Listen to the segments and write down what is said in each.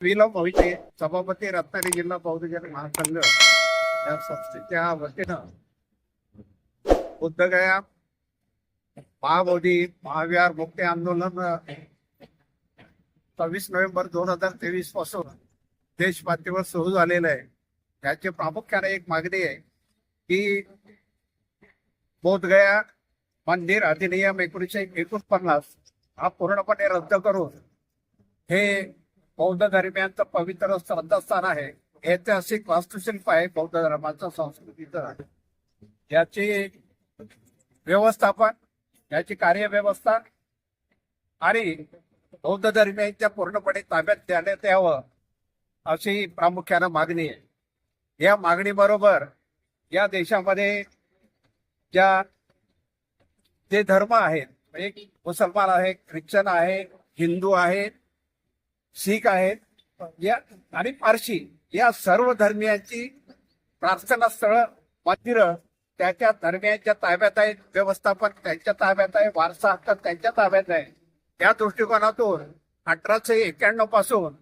Villa भविष्य सभापती रत्नागिरी जिल्हा बौद्धजन महासंघ या संस्थेच्या वतीनं बुद्धगया महाबोधी महाविहार मुक्ती आंदोलन सव्वीस नोव्हेंबर दोन हजार तेवीसपासून देशपातळीवर सुरू झालेलं आहे. त्याची प्रामुख्याने एक मागणी आहे की बोधगया मंदिर अधिनियम एकोणीसशे एकोणपन्नास हा पूर्णपणे रद्द करून हे बौद्ध धर्मियांचं पवित्र श्रद्धास्थान आहे. ऐतिहासिक वास्तुशिल्प आहे बौद्ध धर्माचं संस्कृतीचं याची व्यवस्थापन याची कार्यव्यवस्था आणि बौद्ध धर्मियांच्या पूर्णपणे ताब्यात देण्यात यावं अशी प्रामुख्यानं मागणी आहे. या मागणीबरोबर या देशामध्ये ज्या जे धर्म आहेत एक मुसलमान आहे ख्रिश्चन आहे हिंदू आहेत शीख आहेत. या आणि पारशी या सर्व धर्मियांची प्रार्थना स्थळ मंदिरं त्या त्या धर्मियांच्या ताब्यात आहेत. व्यवस्थापन त्यांच्या ताब्यात आहे. वारसा हक्क त्यांच्या ताब्यात आहे. त्या दृष्टिकोनातून अठराशे एक्क्याण्णवपासून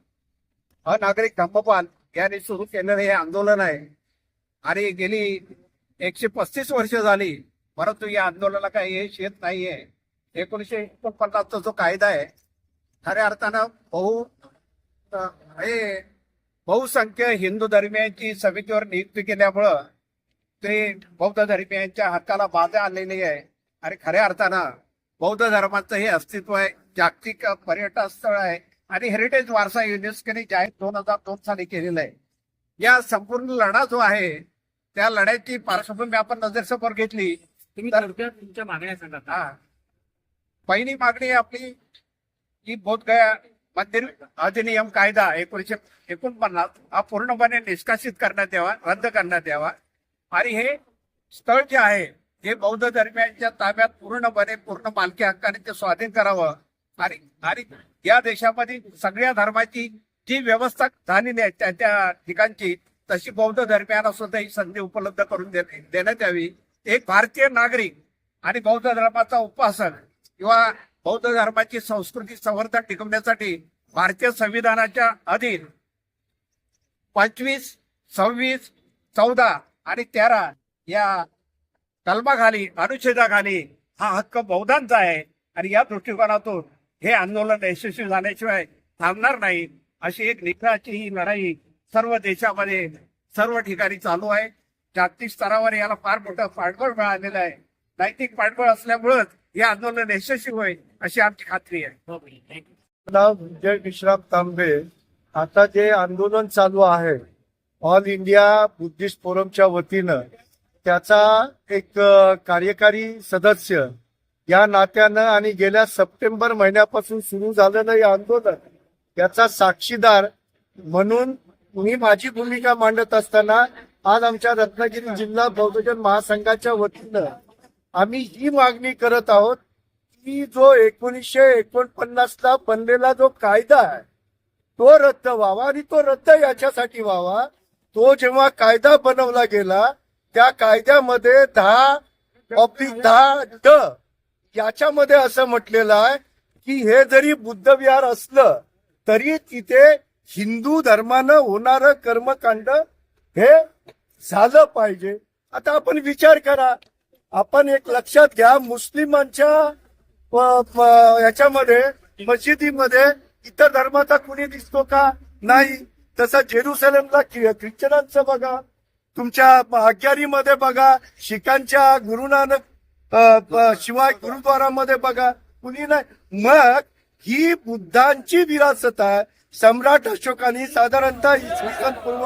अनागरिक धम्मपाल यांनी सुरू केलेलं हे आंदोलन आहे. आणि गेली एकशे पस्तीस वर्ष झाली. परंतु या आंदोलनाला काही यश येत नाहीये. एकोणीशे एकोणपन्नासचा जो कायदा आहे खऱ्या अर्थानं बहु हे बहुसंख्य हिंदू धर्मियांची समितीवर नियुक्ती केल्यामुळं ते बौद्ध धर्मियांच्या हक्काला बाधा आलेली आहे. आणि खऱ्या अर्थानं बौद्ध धर्माचं हे अस्तित्व आहे. जागतिक पर्यटन स्थळ आहे. आणि हेरिटेज वारसा युनेस्कोने जाहीर दोन हजार दोन साली केलेला आहे. या संपूर्ण लढा जो आहे त्या लढ्याची पार्श्वभूमी आपण नजरसमोर घेतली. तुमच्या मागण्या सांगा हा. पहिली मागणी आपली की बोधगया मंदिर अधिनियम कायदा एकोणीशे एकोणपन्नास हा पूर्णपणे निष्कासित करण्यात यावा रद्द करण्यात यावा. आणि हे स्थळ जे आहे हे बौद्ध धर्मियांच्या ताब्यात पूर्णपणे पूर्ण मालकी हक्काने ते स्वाधीन करावं. आणि आणि या देशामध्ये सगळ्या धर्माची जी व्यवस्था झालेली आहे त्या त्या ठिकाणची तशी बौद्ध धर्मियांना सुद्धा ही संधी उपलब्ध करून दे- देण्यात यावी. एक भारतीय नागरिक आणि बौद्ध धर्माचा उपासक किंवा बौद्ध धर्माची संस्कृती संवर्धन टिकवण्यासाठी भारतीय संविधानाच्या अधीन पंचवीस सव्वीस चौदा आणि तेरा या कलमाखाली अनुच्छेदाखाली हा हक्क बौद्धांचा आहे आणि या दृष्टिकोनातून हे आंदोलन यशस्वी झाल्याशिवाय थांबणार नाही अशी एक निकाची ही लढाई सर्व देशामध्ये सर्व ठिकाणी चालू आहे. जागतिक स्तरावर याला फार मोठं पाठबळ मिळालेलं आहे. नैतिक पाठबळ असल्यामुळेच हे आंदोलन यशस्वी होईल अशी आमची खात्री आहे. थँक्यू नाव विजय विश्राम तांबे. आता जे आंदोलन चालू आहे ऑल इंडिया बुद्धिस्ट फोरमच्या वतीनं त्याचा एक कार्यकारी सदस्य या नात्यानं आणि गेल्या सप्टेंबर महिन्यापासून सुरू झालेलं हे आंदोलन याचा साक्षीदार म्हणून मी माझी भूमिका मांडत असताना आज आमच्या रत्नागिरी जिल्हा बहुजन महासंघाच्या वतीनं आम्ही ही मागणी करत आहोत. की जो एकोणीसशे एकोणपन्नास ला बनलेला जो कायदा आहे तो रद्द व्हावा आणि तो रद्द याच्यासाठी व्हावा तो जेव्हा कायदा बनवला गेला त्या कायद्यामध्ये दहा ऑब्लिक दहा ड याच्यामध्ये असं म्हटलेलं आहे की हे जरी बुद्धविहार असलं तरी तिथे हिंदू धर्मानं होणारं कर्मकांड हे झालं पाहिजे. आता आपण विचार करा आपण एक लक्षात घ्या मुस्लिमांच्या याच्यामध्ये मशिदीमध्ये इतर धर्माचा कुणी दिसतो का? नाही. तसं जेरुसलेमला ख्रिश्चनांचं बघा. तुमच्या अग्यारीमध्ये बघा. शिखांच्या गुरुनानक नानक शिवाय गुरुद्वारामध्ये बघा. कुणी नाही. मग ही बुद्धांची विरासत आहे. सम्राट अशोकाने साधारणतः इसवी सन पूर्व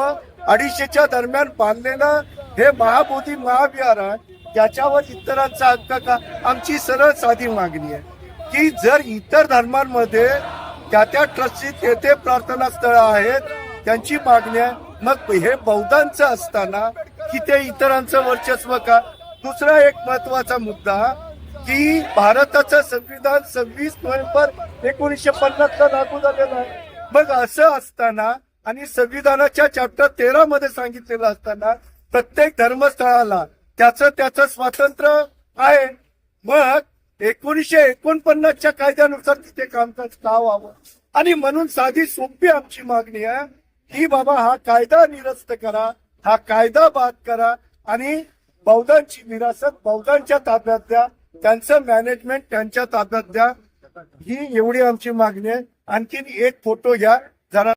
अडीचशेच्या दरम्यान बांधलेलं हे महाबोधी महाविहार आहे. त्याच्यावर इतरांचा हक्क का? आमची सरळ साधी मागणी आहे की जर इतर धर्मांमध्ये त्या त्या ट्रस्टची ते ते प्रार्थना स्थळं आहेत त्यांची मागणी आहे. मग हे बौद्धांचं असताना की ते इतरांचं वर्चस्व का? दुसरा एक महत्त्वाचा मुद्दा की भारताचं संविधान सव्वीस नोव्हेंबर एकोणीसशे पन्नास ला लागू झालेलं आहे. मग असं असताना आणि संविधानाच्या चॅप्टर तेरा मध्ये सांगितलेलं असताना प्रत्येक धर्मस्थळाला त्याचं त्याचं स्वातंत्र्य आहे. मग एकोणीसशे एकोणपन्नासच्या कायद्यानुसार तिथे कामकाज का व्हावं? आणि म्हणून साधी सोपी आमची मागणी आहे की बाबा हा कायदा निरस्त करा हा कायदा बाद करा आणि बौद्धांची विरासत बौद्धांच्या ताब्यात द्या त्यांचं मॅनेजमेंट त्यांच्या ताब्यात द्या. ही एवढी आमची मागणी आहे. आणखीन एक फोटो घ्या जरा